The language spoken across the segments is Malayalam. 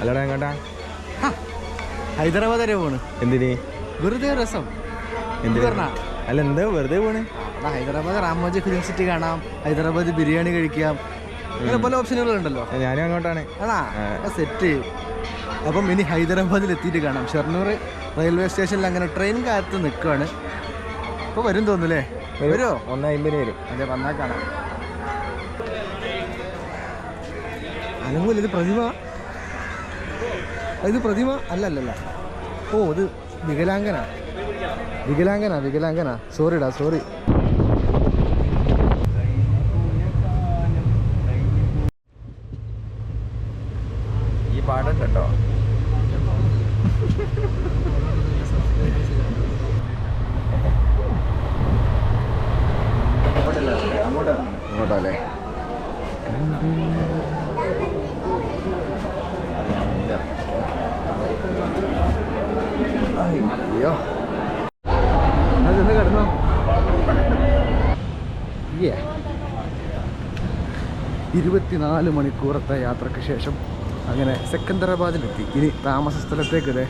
അല്ലടാ എങ്ങോട്ടാ ഹൈദരാബാദ് വരെ പോണ്. എന്തിന്? വെറുതെ രസം. എന്ത് പറഞ്ഞാ? അല്ല എന്താ വെറുതെ പോണ്? ഹൈദരാബാദ് റാമോജി ഫിലിം സിറ്റി കാണാം. ഹൈദരാബാദ് ബിരിയാണി കഴിക്കാം. അങ്ങനെ പല ഓപ്ഷനുകളുണ്ടല്ലോ. ഞാനും അങ്ങോട്ടാണ്. ആണാ സെറ്റ് അപ്പം ഇനി ഹൈദരാബാദിൽ എത്തിയിട്ട് കാണാം. ഷൊർണൂർ റെയിൽവേ സ്റ്റേഷനിൽ അങ്ങനെ ട്രെയിൻ കാത്ത് നിൽക്കുകയാണ് അപ്പോൾ വരും തോന്നുന്നല്ലേ? വരുമോ ഒന്നായി അമ്പതിന് വരും. അതെ വന്നാൽ കാണാം. അല്ലെങ്കിൽ ഇത് പ്രതിമ. ഇത് പ്രതിമ അല്ല അല്ലല്ല ഓ ഇത് വികലാംഗന. വികലാംഗന വികലാംഗന. സോറിടാ സോറി. ഈ പാടുണ്ട് കേട്ടോ അങ്ങോട്ടല്ലേ? അതെന്ന് കിടന്നു. ഇരുപത്തിനാല് മണിക്കൂറത്തെ യാത്രയ്ക്ക് ശേഷം അങ്ങനെ സെക്കന്ദരാബാദിലെത്തി. ഇനി താമസ സ്ഥലത്തേക്ക്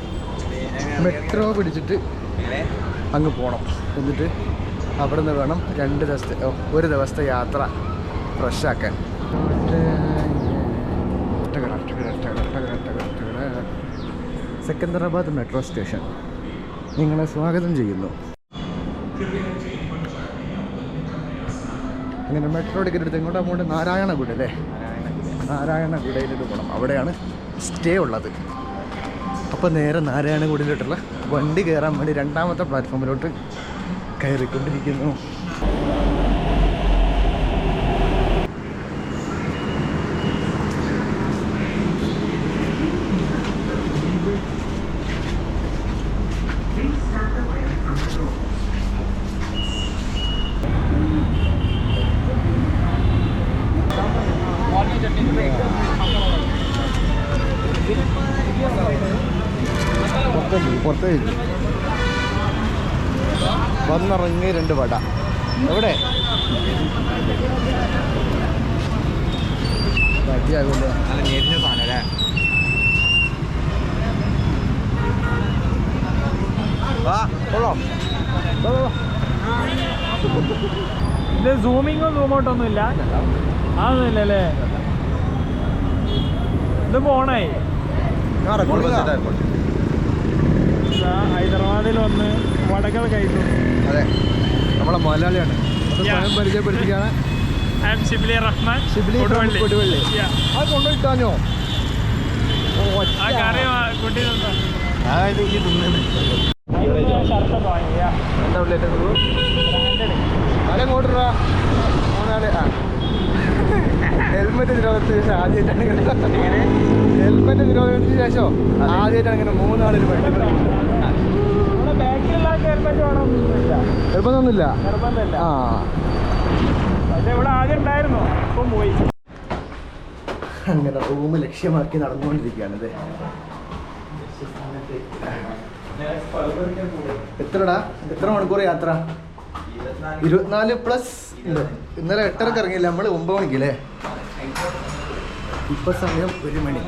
മെട്രോ പിടിച്ചിട്ട് അങ്ങ് പോകണം എന്നിട്ട് അവിടെ നിന്ന് വേണം രണ്ട് ദിവസത്തെ ഒരു ദിവസത്തെ യാത്ര ഫ്രഷാക്കാൻ. Secunderabad metro station. നിങ്ങളെ സ്വാഗതം ചെയ്യുന്നു. അങ്ങനെ മെട്രോ ടിക്കറ്റ് എടുത്ത് ഇങ്ങോട്ട് അങ്ങോട്ട് നാരായണഗുഡ അല്ലേ? നാരായണഗുഡയിലിട്ട് പോകണം അവിടെയാണ് സ്റ്റേ ഉള്ളത്. അപ്പോൾ നേരെ നാരായണഗുഡയിലോട്ടുള്ള വണ്ടി കയറാൻ വേണ്ടി രണ്ടാമത്തെ പ്ലാറ്റ്ഫോമിലോട്ട് കയറിക്കൊണ്ടിരിക്കുന്നു. പുറത്തേക്ക് പുറത്തേക്ക് വന്നിറങ്ങി രണ്ട് വട. എവിടെ? അടിയാകുമല്ലോ? നല്ല ഞെരിഞ്ഞ സാധനം അല്ലേ. ഇത് സൂമിങ്ങോ സൂമോട്ടൊന്നും ഇല്ല അതൊന്നുമില്ല അല്ലേ. ഇത് പോണേ റെക്കോർഡ് ഹൈദരാബാദിൽ വന്ന് വടകൾ കഴിക്കുന്നു. അതെ. നമ്മളെ അത് Yeah. സ്വയം പരിചയപ്പെടുത്തിക്കാണ്. ഷിബിലി റഹ്മാൻ ഷിബിലി കൊടുവള്ളി. അത് കൊണ്ടുപോയിട്ടാഞ്ഞോ. അതായത് ഈ തിന്നത്. എന്താ മൂന്നാൽ ആ. ഹെൽമെറ്റ് നിരോധനത്തിന് ശേഷം ആദ്യമായിട്ടാണ് ഹെൽമെറ്റ് നിരോധനത്തിന് ശേഷം ആദ്യമായിട്ടാണ് ഇങ്ങനെ മൂന്നാളിൽ വണ്ടി നമ്മുടെ ബാക്കിലുള്ള ഹെൽമെറ്റ് വേണമെന്നൊന്നുമില്ല നിർബന്ധമൊന്നുമില്ല. ആ. പക്ഷെ ഇവിടെ ആദ്യം ഉണ്ടായിരുന്നു. പോയി. അങ്ങനെ റൂം ലക്ഷ്യമാക്കി നടന്നുകൊണ്ടിരിക്കുകയാണ് അതെ എത്രടാ? എത്ര മണിക്കൂർ യാത്ര? ഇരുപത്തിനാല് പ്ലസ് ഇന്നലെ എട്ടരക്ക് ഇറങ്ങിയില്ല? നമ്മൾ ഒമ്പത് മണിക്ക് അല്ലേ ഇപ്പൊ സമയം ഒരു മണി.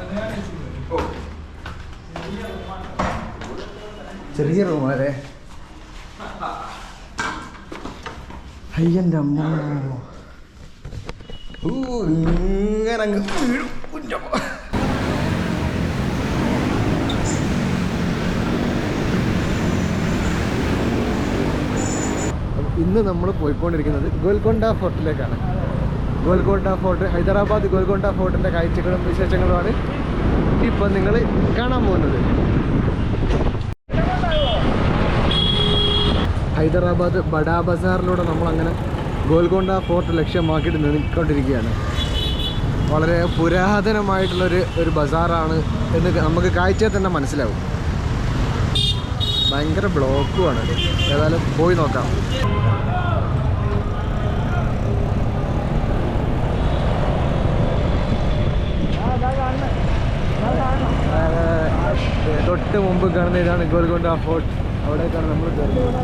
ചെറിയ റൂമാലേ അയ്യന്റെ അമ്മ ഇങ്ങനെ അങ്ങ് വീഴും. കുഞ്ഞമ്മ. ഇന്ന് നമ്മൾ പോയിക്കൊണ്ടിരിക്കുന്നത് ഗോൽക്കൊണ്ട ഫോർട്ടിലേക്കാണ് ഗോൽക്കൊണ്ട ഫോർട്ട് ഹൈദരാബാദ് ഗോൽക്കൊണ്ട ഫോർട്ടിന്റെ കാഴ്ചകളും വിശേഷങ്ങളുമാണ് ഇപ്പം നിങ്ങൾ കാണാൻ പോകുന്നത് ഹൈദരാബാദ് ബഡാ ബസാറിലൂടെ നമ്മളങ്ങനെ ഗോൽക്കൊണ്ട ഫോർട്ട് ലക്ഷ്യമാക്കിയിട്ട് നിൽക്കൊണ്ടിരിക്കുകയാണ്. വളരെ പുരാതനമായിട്ടുള്ളൊരു ഒരു ബസാറാണ് എന്ന് നമുക്ക് കാഴ്ചയിൽ തന്നെ മനസ്സിലാവും. ഭയങ്കര ബ്ലോക്കുമാണ്. ഏതായാലും പോയി നോക്കാം. തൊട്ട് മുമ്പ് കാണുന്ന ഇതാണ് ഗോൽക്കൊണ്ട ഫോർട്ട്. അവിടേക്കാണ് നമ്മൾ കയറുന്നത്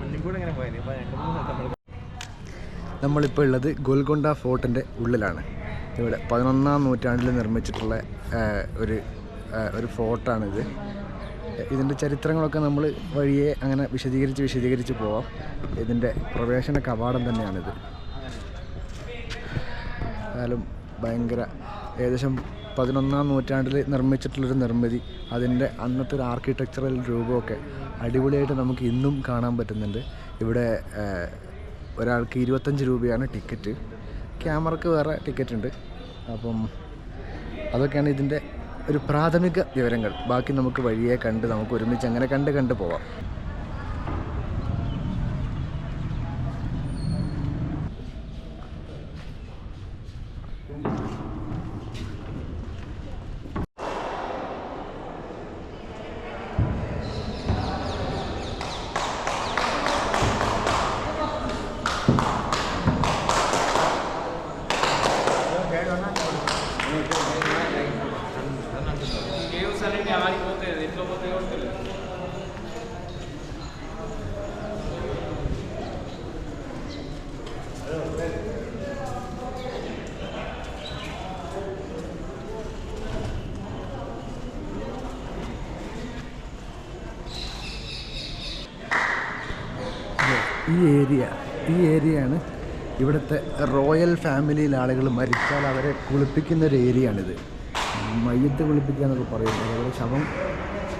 മുന്നിൽ കൂടെ ഇങ്ങനെ പോയത് ഇപ്പൊ രണ്ട് മൂന്ന് സ്ഥലത്ത് നമ്മൾ നമ്മളിപ്പോൾ ഉള്ളത് ഗോൽക്കൊണ്ട ഫോർട്ടിന്റെ ഉള്ളിലാണ്. ഇവിടെ പതിനൊന്നാം നൂറ്റാണ്ടിൽ നിർമ്മിച്ചിട്ടുള്ള ഒരു ഒരു ഫോർട്ടാണിത്. ഇതിന്റെ ചരിത്രങ്ങളൊക്കെ നമ്മൾ വഴിയെ അങ്ങനെ വിശദീകരിച്ച് വിശദീകരിച്ച് പോവാം. ഇതിന്റെ പ്രവേശന കവാടം തന്നെയാണിത്. എന്നാലും ഭയങ്കര ഏകദേശം പതിനൊന്നാം നൂറ്റാണ്ടിൽ നിർമ്മിച്ചിട്ടുള്ളൊരു നിർമ്മിതി. അതിന്റെ അന്നത്തെ ഒരു ആർക്കിടെക്ചറൽ രൂപമൊക്കെ അടിപൊളിയായിട്ട് നമുക്ക് ഇന്നും കാണാൻ പറ്റുന്നുണ്ട്. ഇവിടെ ഒരാൾക്ക് ഇരുപത്തഞ്ച് രൂപയാണ് ടിക്കറ്റ്. ക്യാമറക്ക് വേറെ ടിക്കറ്റ് ഉണ്ട് അപ്പം അതൊക്കെയാണ് ഇതിന്റെ ഒരു പ്രാഥമിക വിവരങ്ങൾ. ബാക്കി നമുക്ക് വഴിയെ കണ്ട് നമുക്ക് ഒരുമിച്ച് അങ്ങനെ കണ്ട് കണ്ട് പോവാം. ഈ ഏരിയ ഈ ഏരിയയാണ് ഇവിടുത്തെ റോയൽ ഫാമിലിയിൽ ആളുകൾ മരിച്ചാൽ അവരെ കുളിപ്പിക്കുന്ന ഒരു ഏരിയയാണിത്. മയ്യത്ത് കുളിപ്പിക്കുക എന്നൊക്കെ പറയുന്നത്. അതുപോലെ ശവം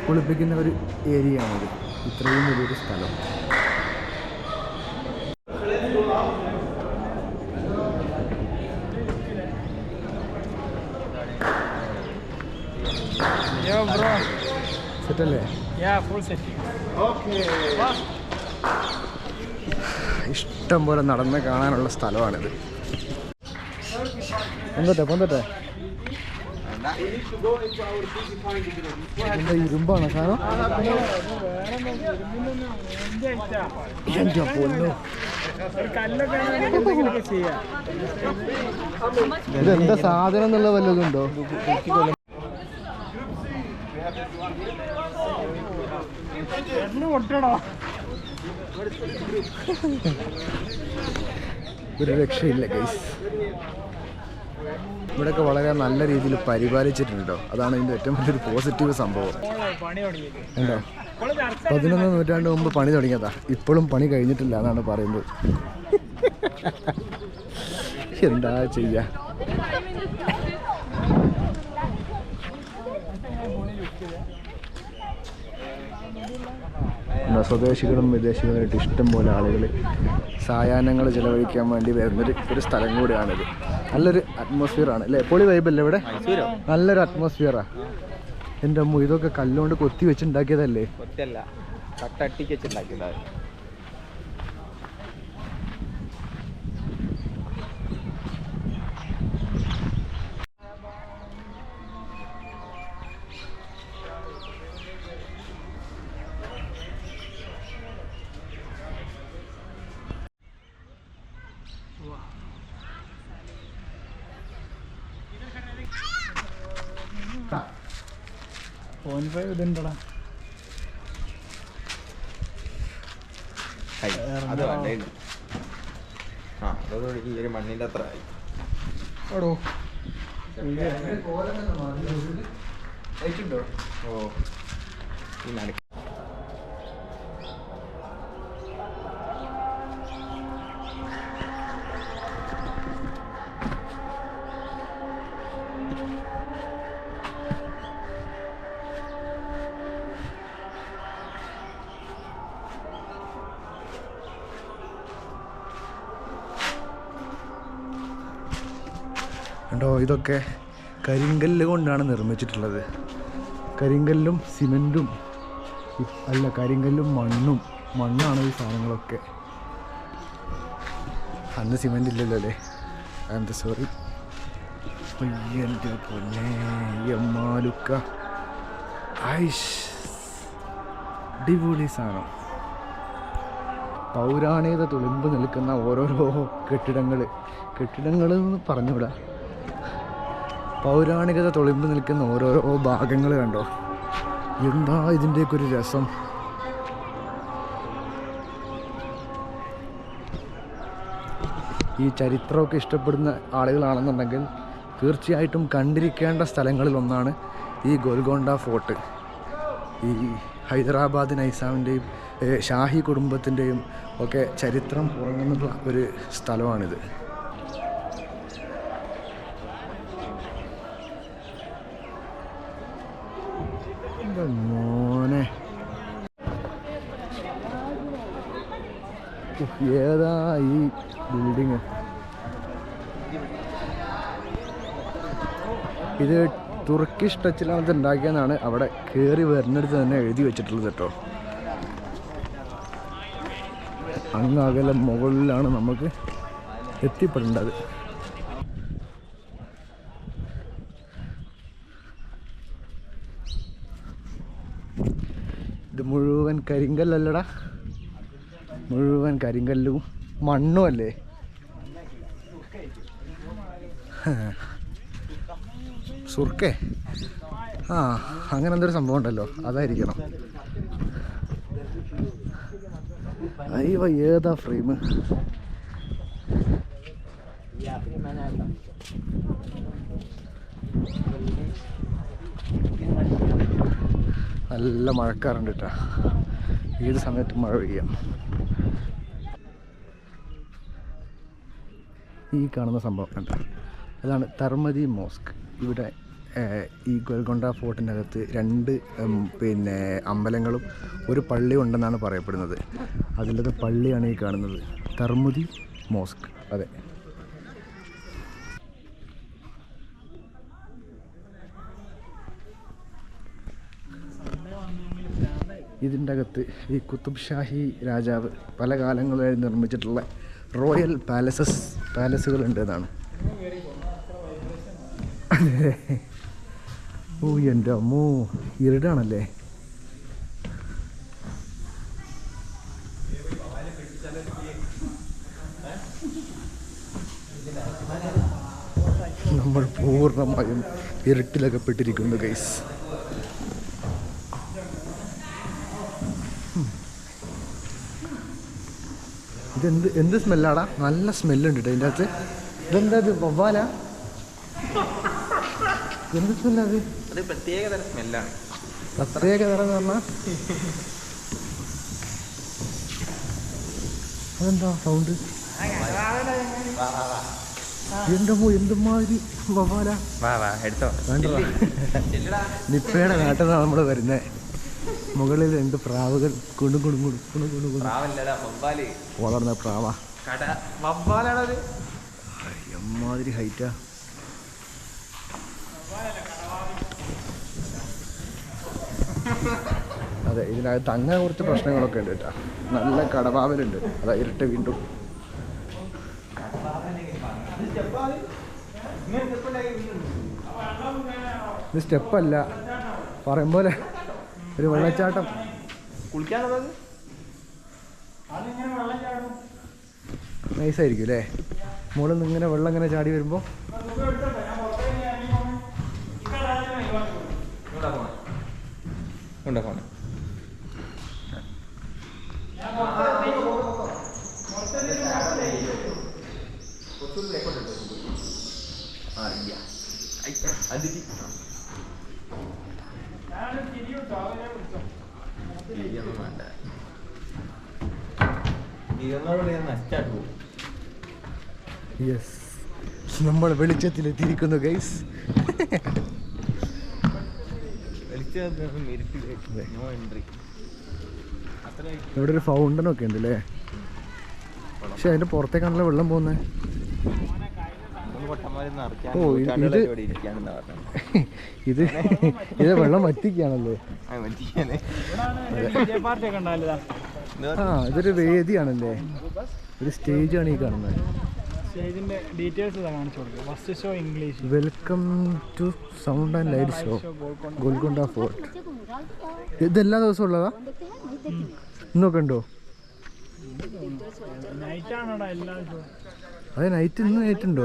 കുളിപ്പിക്കുന്ന ഒരു ഏരിയയാണിത്. ഇത്രയും വലിയൊരു സ്ഥലം. സെറ്റല്ലേ ഫുൾ സെറ്റ് setting. ഇഷ്ടം പോലെ നടന്ന് കാണാനുള്ള സ്ഥലമാണിത്. പൊന്തട്ടെ പൊന്തട്ടെ. ഇരുമ്പാണ് സാധനം ഇതെന്താ സാധനം എന്നുള്ള വല്ലതും ഉണ്ടോ? ഒട്ടണോ ഒരു രക്ഷയില്ല ഗൈസ് ഇവിടെയൊക്കെ വളരെ നല്ല രീതിയിൽ പരിപാലിച്ചിട്ടുണ്ടോ? അതാണ് ഇതിന്റെ ഏറ്റവും വലിയൊരു പോസിറ്റീവ് സംഭവം. ഉണ്ടോ? പതിനൊന്ന് നൂറ്റാണ്ട് മുമ്പ് പണി തുടങ്ങിയതാ. ഇപ്പോഴും പണി കഴിഞ്ഞിട്ടില്ല എന്നാണ് പറയുന്നത്. എന്താ ചെയ്യാ? സ്വദേശികളും വിദേശികളുമായിട്ട് ഇഷ്ടം പോലെ ആളുകൾ സായാഹ്നങ്ങൾ ചിലവഴിക്കാൻ വേണ്ടി വരുന്നൊരു ഒരു സ്ഥലം കൂടിയാണിത്. നല്ലൊരു അറ്റ്മോസ്ഫിയർ ആണ്. അല്ലേ? പൊളി വൈബല്ലേ ഇവിടെ? നല്ലൊരു അറ്റ്മോസ്ഫിയറാണ് എന്റെ അമ്മ ഇതൊക്കെ കല്ലുകൊണ്ട് കൊത്തി വെച്ചുണ്ടാക്കിയതല്ലേ? फाइव दिन बड़ा। ഇതൊക്കെ കരിങ്കല്ല് കൊണ്ടാണ് നിർമ്മിച്ചിട്ടുള്ളത്. കരിങ്കല്ലും സിമെന്റും അല്ല കരിങ്കല്ലും മണ്ണും മണ്ണാണ് ഈ സാധനങ്ങളൊക്കെ. അന്ന് സിമെന്റ് ഇല്ലല്ലോ അല്ലേ? I'm sorry. പയ്യന്റെ പൊന്നെ എമ്മാലുക്ക ഐഷ് അടിപൊളി സാധനം. പൗരാണികത തുളിമ്പ് നിൽക്കുന്ന ഓരോരോ കെട്ടിടങ്ങൾ കെട്ടിടങ്ങൾ എന്ന് പറഞ്ഞുകൂടാ പൗരാണികത തൊളിമ്പ് നിൽക്കുന്ന ഓരോരോ ഭാഗങ്ങൾ കണ്ടോ? എന്താ ഇതിന്റെയൊക്കെ ഒരു രസം? ഈ ചരിത്രമൊക്കെ ഇഷ്ടപ്പെടുന്ന ആളുകളാണെന്നുണ്ടെങ്കിൽ തീർച്ചയായിട്ടും കണ്ടിരിക്കേണ്ട സ്ഥലങ്ങളിൽ ഒന്നാണ് ഈ ഗോൽഗോണ്ട ഫോർട്ട്. ഈ ഹൈദരാബാദ് നൈസാമിന്റെയും ഷാഹി കുടുംബത്തിന്റെയും ഒക്കെ ചരിത്രം ഉറങ്ങുന്ന ഒരു സ്ഥലമാണിത്. ഏതാ ഈ ബിൽഡിങ് ഇത് തുർക്കിഷ് ടച്ചിലാണ് ഇത് ഉണ്ടാക്കിയെന്നാണ് അവിടെ കയറി വരുന്നിടത്ത് തന്നെ എഴുതി വെച്ചിട്ടുള്ളത് കേട്ടോ. അങ്ങാകലെ മുകളിലാണ് നമുക്ക് എത്തിപ്പെടേണ്ടത്. ഇത് മുഴുവൻ കരിങ്കല്ലല്ലടാ. മുഴുവൻ കരിങ്കല്ലും മണ്ണും അല്ലേ? സുർക്കേ? ആ അങ്ങനെ എന്തൊരു സംഭവം ഉണ്ടല്ലോ. അതായിരിക്കണം. അയ്യോ ഏതാ ഫ്രെയിം നല്ല മഴക്കാറുണ്ട് കേട്ടോ ഏത് സമയത്ത് മഴ പെയ്യാം. ഈ കാണുന്ന സംഭവം കണ്ട? അതാണ് തർമതി മോസ്ക്. ഇവിടെ ഈ ഗോൽക്കൊണ്ട ഫോർട്ടിനകത്ത് രണ്ട് പിന്നെ അമ്പലങ്ങളും ഒരു പള്ളി ഉണ്ടെന്നാണ് പറയപ്പെടുന്നത്. അതിലത്തെ പള്ളിയാണ് ഈ കാണുന്നത്. തർമുദി മോസ്ക്. അതെ. ഇതിന്റെ അകത്ത് ഈ കുത്തുബ് ഷാഹി രാജാവ് പല കാലങ്ങളായി നിർമ്മിച്ചിട്ടുള്ള റോയൽ പാലസസ് പാലസുകൾ ഉണ്ട് എന്നാണ്. ഓ എന്റെ അമ്മോ ഇരുടാണല്ലേ? നമ്മൾ പൂർണമായും ഇരുട്ടിലകപ്പെട്ടിരിക്കുന്നു ഗൈസ് ഇതെന്ത് എന്ത് സ്മെല്ലാടാ? നല്ല സ്മെല്ലുണ്ട് കേട്ടോ ഇതിന്റെ അകത്ത് ഇതെന്താ ഇത് വവ്വാല? എന്ത് സ്മെല്ലാ അത് അത് പ്രത്യേക തരം സ്മെല്ലാണ് പ്രത്യേക തരം എന്ന് പറഞ്ഞാൽ അതെന്താ സൗണ്ട് എന്റെ മോ എന്തുമാതിരി വവ്വാല? എടുത്തോ. നിപ്പയുടെ നാട്ടിലാണ് നമ്മൾ വരുന്നത് മുകളിൽ രണ്ട് പ്രാവുകൾ കുണു കുണു കുണു കുണു കുണു വളർന്ന പ്രാവ. എമ്മാതിരി ഹൈറ്റാ അതെ ഇതിനകത്ത് അങ്ങനെ കുറച്ച് പ്രശ്നങ്ങളൊക്കെ ഉണ്ട് കേട്ടോ. നല്ല കടവാവലുണ്ട്. അതാ ഇരട്ട വീണ്ടും. ഇത് സ്റ്റെപ്പല്ല പറയും പോലെ ഒരു വെള്ളച്ചാട്ടം. കുളിക്കാനുള്ളത്? നൈസായിരിക്കും അല്ലേ? മുകളിൽ നിന്ന് ഇങ്ങനെ വെള്ളം ഇങ്ങനെ ചാടി വരുമ്പോൾ പോണേ ഇങ്ങോട്ടാ പോണേ ആ ഇല്ല അതിരി ഇരിയൊന്നും വേണ്ട ഇരുന്നോട് ഞാൻ നഷ്ടായിട്ട് പോകും യെസ് നമ്മൾ വെളിച്ചത്തിലെത്തിയിരിക്കുന്നു ഗൈസ് ഇവിടെ ഒരു ഫൗണ്ടൻ ഒക്കെ ഉണ്ട് അല്ലേ പക്ഷെ അതിന്റെ പുറത്തേക്കാണല്ലോ വെള്ളം പോകുന്നത് ഓ, ഇത് ഇത് ഇത് വെള്ളം വറ്റിക്കാണല്ലേ ആ ഇതൊരു വേദിയാണല്ലേ? ഒരു സ്റ്റേജാണ് ഈ കാണുന്നത്. സ്റ്റേജിന്റെ ഡീറ്റെയിൽസ് കാണിച്ചു കൊടുക്കുക. First show English. Welcome to sound and light show Golconda fort. ഇത് എല്ലാ ദിവസവും ഉള്ളതാ? ഇന്നൊക്കെ ഉണ്ടോ? അതെ നൈറ്റ് ഇന്ന് നൈറ്റ് ഉണ്ടോ?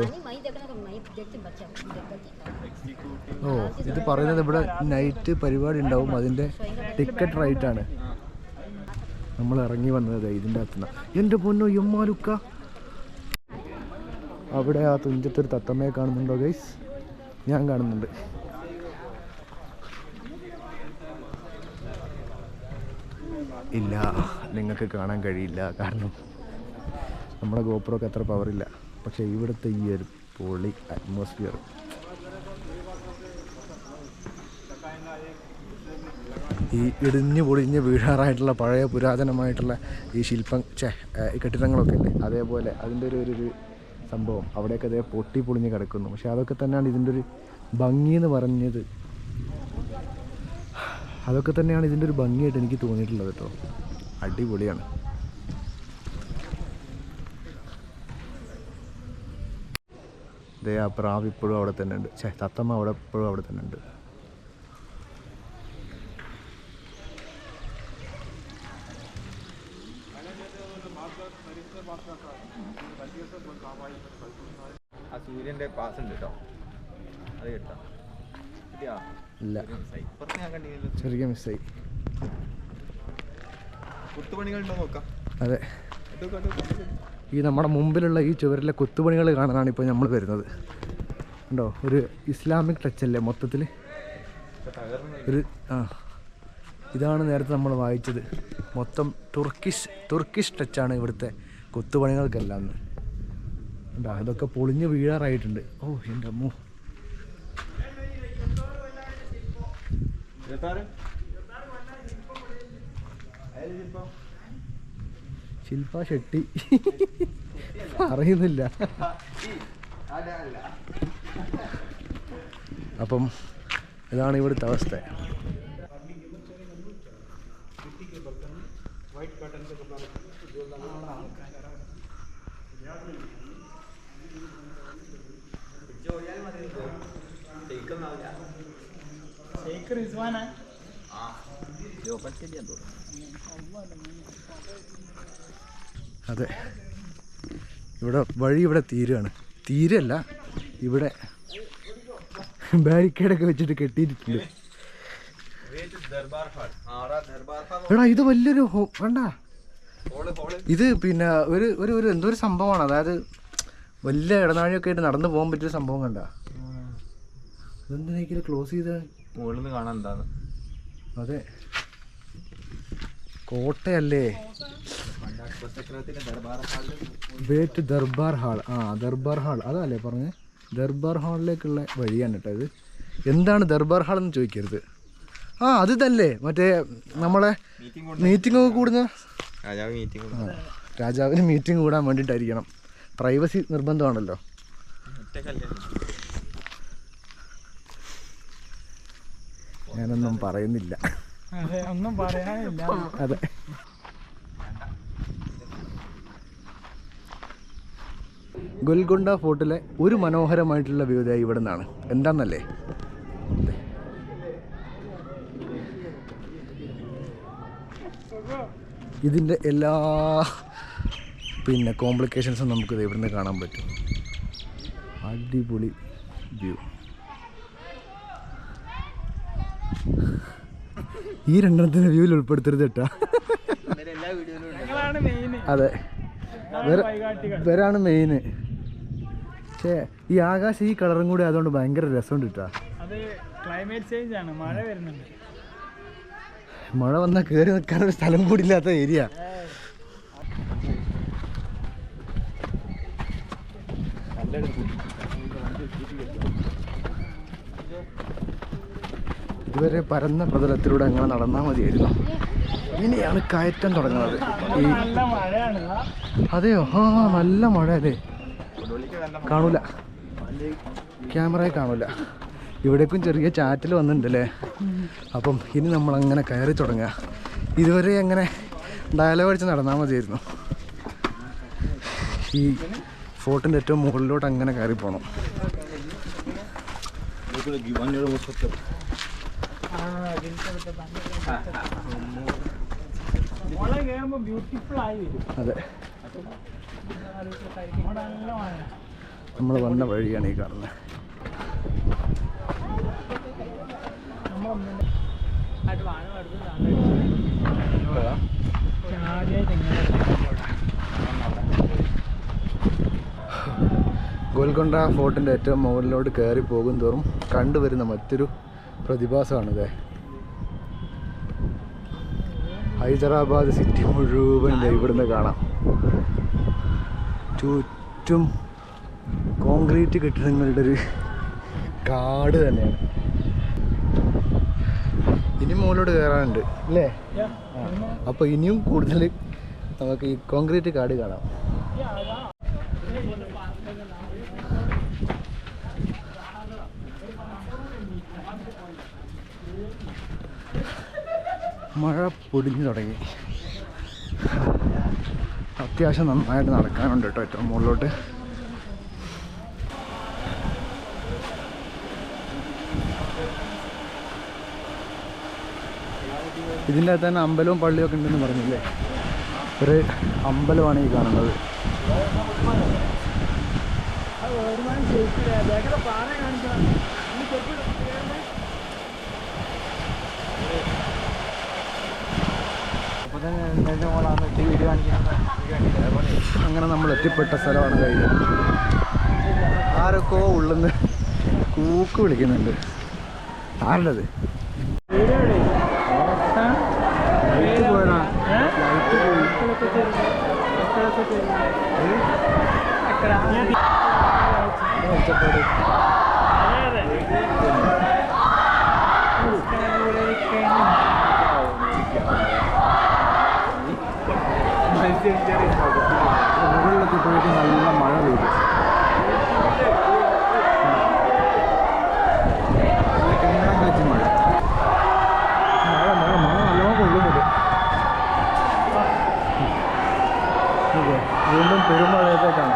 ഓ ഇത് പറയുന്നത് ഇവിടെ നൈറ്റ് പരിപാടി ഉണ്ടാവും. അതിന്റെ ടിക്കറ്റ് റൈറ്റ് ആണ്. നമ്മൾ ഇറങ്ങി വന്നത് ഇതിന്റെ അകത്തുനിന്ന്. എന്റെ പൊന്നോ എമ്മാലുക്ക അവിടെ ആ തുഞ്ചത്തൊരു തത്തമ്മയെ കാണുന്നുണ്ടോ ഗൈസ് ഞാൻ കാണുന്നുണ്ട്. ഇല്ല നിങ്ങൾക്ക് കാണാൻ കഴിയില്ല കാരണം നമ്മുടെ ഗോപ്രോക്ക് അത്ര പവറില്ല പക്ഷേ ഇവിടുത്തെ ഈ ഒരു പൊളി അറ്റ്മോസ്ഫിയർ ഈ ഇടിഞ്ഞു പൊളിഞ്ഞ് വീഴാറായിട്ടുള്ള പഴയ പുരാതനമായിട്ടുള്ള ഈ ശില്പം ചേ കെട്ടിടങ്ങളൊക്കെ ഇല്ലേ? അതേപോലെ അതിന്റെ ഒരു ഒരു സംഭവം. അവിടെയൊക്കെ അതേ പൊട്ടി പൊളിഞ്ഞ് കിടക്കുന്നു. പക്ഷെ അതൊക്കെ തന്നെയാണ് ഇതിന്റെ ഒരു ഭംഗി എന്ന് പറഞ്ഞത്. അതൊക്കെ തന്നെയാണ് ഇതിന്റെ ഒരു ഭംഗിയായിട്ട് എനിക്ക് തോന്നിയിട്ടുള്ളത് കേട്ടോ. അടിപൊളിയാണ്. ദേ ആ പ്രാവ് ഇപ്പോഴും അവിടെ തന്നെ ഉണ്ട്. ഛേ തത്തമ്മ അവിടെ ഇപ്പോഴും അവിടെ തന്നെ ഉണ്ട്. ആ സൂര്യന്റെ പാസ് ഉണ്ട് കേട്ടോ അത് കേട്ടോ. ഇല്ല. ചെറിയ മിസ്സായി അതെ. ഈ നമ്മുടെ മുമ്പിലുള്ള ഈ ചുവരിലെ കൊത്തുപണികൾ കാണാനാണ് ഇപ്പോൾ നമ്മൾ വരുന്നത്. ഉണ്ടോ ഒരു ഇസ്ലാമിക് ടച്ച് അല്ലേ മൊത്തത്തിൽ? ഒരു ആ. ഇതാണ് നേരത്തെ നമ്മൾ വായിച്ചത്. മൊത്തം തുർക്കിഷ് തുർക്കിഷ് ടച്ചാണ് ഇവിടുത്തെ കൊത്തുപണികൾക്കെല്ലാം. അന്ന് എന്താ അതൊക്കെ പൊളിഞ്ഞ് വീഴാറായിട്ടുണ്ട്. ഓ എന്റെ അമ്മോ. ശില്പം ഷെട്ടി. പറയുന്നില്ല അപ്പം ഇതാണ് ഇവിടുത്തെ അവസ്ഥ. റിസ്വാന അതെ. ഇവിടെ വഴി ഇവിടെ തീരുകയാണ് തീരല്ല ഇവിടെ ബാരിക്കേഡൊക്കെ വെച്ചിട്ട് കെട്ടിയിട്ടുണ്ട് എടാ ഇത് വലിയൊരു വേണ്ട. ഇത് പിന്നെ ഒരു ഒരു ഒരു എന്തോ ഒരു സംഭവമാണ്. അതായത് വലിയ ഇടനാഴിയൊക്കെ ആയിട്ട് നടന്നു പോകാൻ പറ്റിയ സംഭവം കണ്ട? അതെന്തിനാ ക്ലോസ് ചെയ്ത്? മുകളിൽ നിന്ന് കാണാൻ എന്താണ്? അതെ. കോട്ടയല്ലേ? ദർബാർ വേറ്റ് ദർബാർ ഹാൾ. ആ ദർബാർ ഹാൾ. അതല്ലേ പറഞ്ഞേ? ദർബാർ ഹാളിലേക്കുള്ള വഴിയാണ് കേട്ടോ ഇത്. എന്താണ് ദർബാർ ഹാൾ എന്ന് ചോദിക്കരുത്. ആ അത് തന്നെ മറ്റേ നമ്മളെ മീറ്റിംഗ് ഒക്കെ കൂടുന്ന രാജാവിന് മീറ്റിംഗ് കൂടാൻ വേണ്ടിയിട്ടായിരിക്കണം. പ്രൈവസി നിർബന്ധമാണല്ലോ. ഞാനൊന്നും പറയുന്നില്ല. അതെ ഒന്നും പറയാനില്ല. അതെ. ഗുൽഗുണ്ട ഫോർട്ടിലെ ഒരു മനോഹരമായിട്ടുള്ള വ്യൂ ഇവിടെ നിന്നാണ് എന്താന്നല്ലേ? ഇതിന്റെ എല്ലാ പിന്നെ കോംപ്ലിക്കേഷൻസും നമുക്ക് ഇവിടുന്ന് കാണാൻ പറ്റും. അടിപൊളി വ്യൂ ഈ രണ്ടെണ്ണത്തിന് വ്യൂവിൽ ഉൾപ്പെടുത്തരുത് കേട്ടാ. അതെ. ഇവരാണ് മെയിന് പക്ഷേ ഈ ആകാശം ഈ കളറും കൂടി അതുകൊണ്ട് ഭയങ്കര രസമുണ്ട് കേട്ടാ. അത് ക്ലൈമറ്റ് ചേഞ്ച് ആണ്. മഴ വരുന്നുണ്ട്. മഴ വന്നാൽ കയറി നിൽക്കാൻ ഒരു സ്ഥലം കൂടി ഇല്ലാത്ത ഏരിയ. ഇതുവരെ പരന്ന പ്രതലത്തിലൂടെ അങ്ങനെ നടന്നാൽ മതിയായിരുന്നു. ഇനിയാണ് കയറ്റം തുടങ്ങുന്നത്. ഈ. അതെയോ? ആ നല്ല മഴ അല്ലേ? കാണൂല. ക്യാമറയെ കാണൂല. ഇവിടേക്കും ചെറിയ ചാറ്റിൽ വന്നിട്ടുണ്ടല്ലേ അപ്പം ഇനി നമ്മൾ അങ്ങനെ കയറി തുടങ്ങുക. ഇതുവരെ അങ്ങനെ ഡയലോഗ് അടിച്ച് നടന്നാൽ മതിയായിരുന്നു. ഈ ഫോർട്ടിന്റെ ഏറ്റവും മുകളിലോട്ട് അങ്ങനെ കയറി പോകണം അതെ. നമ്മൾ വന്ന വഴിയാണ് ഈ കാണുന്നത്. ഗോൽക്കൊണ്ട ഫോർട്ടിന്റെ ഏറ്റവും മുകളിലോട്ട് കയറി പോകും തോറും കണ്ടുവരുന്ന മറ്റൊരു പ്രതിഭാസമാണിത്. ഹൈദരാബാദ് സിറ്റി മുഴുവൻ ഇവിടുന്ന് കാണാം. ചുറ്റും കോൺക്രീറ്റ് കെട്ടിടങ്ങളുടെ ഒരു കാട് തന്നെയാണ്. ഇനി മുകളിലോട്ട് കയറാനുണ്ട് അല്ലേ? അപ്പോൾ ഇനിയും കൂടുതൽ നമുക്ക് ഈ കോൺക്രീറ്റ് കാട് കാണാം. മഴ പൊടിഞ്ഞു തുടങ്ങി. അത്യാവശ്യം നന്നായിട്ട് നടക്കാനുണ്ട് കേട്ടോ ഏറ്റവും മുകളിലോട്ട്. ഇതിന്റെ അകത്ത് തന്നെ അമ്പലവും പള്ളിയും ഒക്കെ ഉണ്ടെന്ന് പറഞ്ഞില്ലേ? ഒരു അമ്പലമാണ് ഈ കാണുന്നത്. അങ്ങനെ നമ്മൾ എത്തിപ്പെട്ട സ്ഥലമാണ് കഴിഞ്ഞത് ആരൊക്കെ ഉള്ളെന്ന് കൂക്ക് വിളിക്കുന്നുണ്ട്. ആരുടേത്? മുകളിലെത്തിയപ്പോഴേക്കും നല്ല മഴ പെയ്തു നല്ല കിണ്ണം കാച്ചി മഴ മഴ മഴ മഴ നല്ലോണം കൊള്ളുന്നുണ്ട് ഓക്കേ, വീണ്ടും പെരുമഴയത്തേക്കാണ്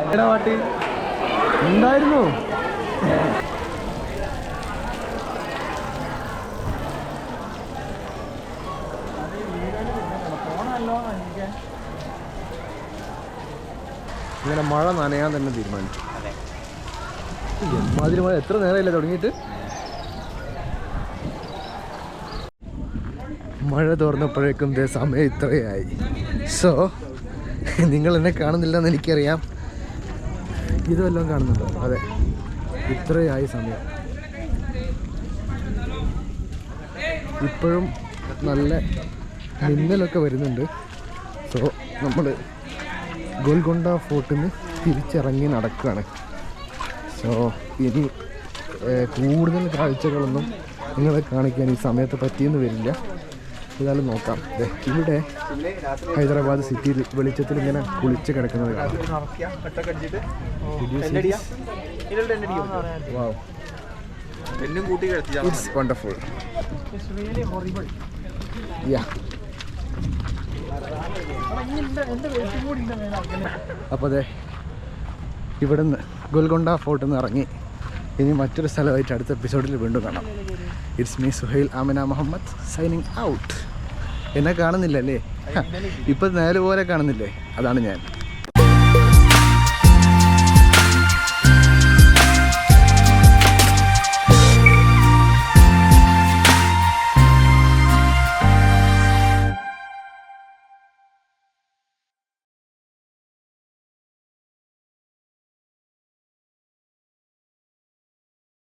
ഉണ്ടായിരുന്നു? ഇങ്ങനെ മഴ നനയാൻ തന്നെ തീരുമാനിച്ചു. എമ്മാതിരി മഴ എത്ര നേരമല്ലേ തുടങ്ങിയിട്ട്? മഴ തോർന്നപ്പോഴേക്കും സമയം ഇത്രയായി. സോ നിങ്ങൾ എന്നെ കാണുന്നില്ലെന്ന് എനിക്കറിയാം. ഇത് കാണുന്നുണ്ട്. കാണുന്നുണ്ടോ അതെ. ഇത്രയായി സമയം. ഇപ്പോഴും നല്ല മിന്നലൊക്കെ വരുന്നുണ്ട്. സോ നമ്മൾ ഗോൽഗൊണ്ട ഫോർട്ടിൽ നിന്ന് തിരിച്ചിറങ്ങി നടക്കുകയാണ്. സോ ഇനി കൂടുതൽ കാഴ്ചകളൊന്നും നിങ്ങളെ കാണിക്കാൻ ഈ സമയത്ത് പറ്റിയെന്ന് വരില്ല. ഏതായാലും നോക്കാം. ഇവിടെ ഹൈദരാബാദ് സിറ്റിയിൽ വെളിച്ചത്തിൽ ഇങ്ങനെ കുളിച്ച് കിടക്കുന്നത് കാണാം. It's wonderful. യാ അപ്പോൾ അതെ ഇവിടുന്ന് ഗോൽക്കൊണ്ട ഫോർട്ടിൽ നിന്ന് ഇറങ്ങി. ഇനി മറ്റൊരു സ്ഥലമായിട്ട് അടുത്ത എപ്പിസോഡിൽ വീണ്ടും കാണാം. It's me Suhail Amina Muhammad signing out എന്നെ കാണുന്നില്ലല്ലേ? ഇപ്പം നേരെ പോലെ കാണുന്നില്ലേ? അതാണ് ഞാൻ.